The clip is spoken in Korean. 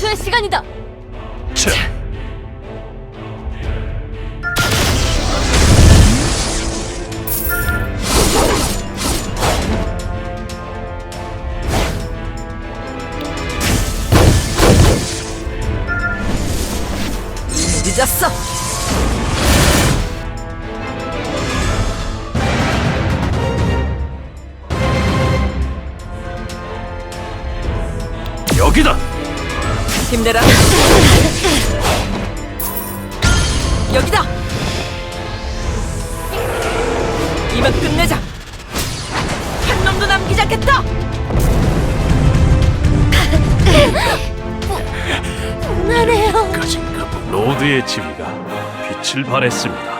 시간이다. 차. 늦었어. 여기다. 힘내라. 여기다. 이만 끝내자. 한 놈도 남기지 않겠다. 나네요. 까진가 로드의 지위가 빛을 발했습니다.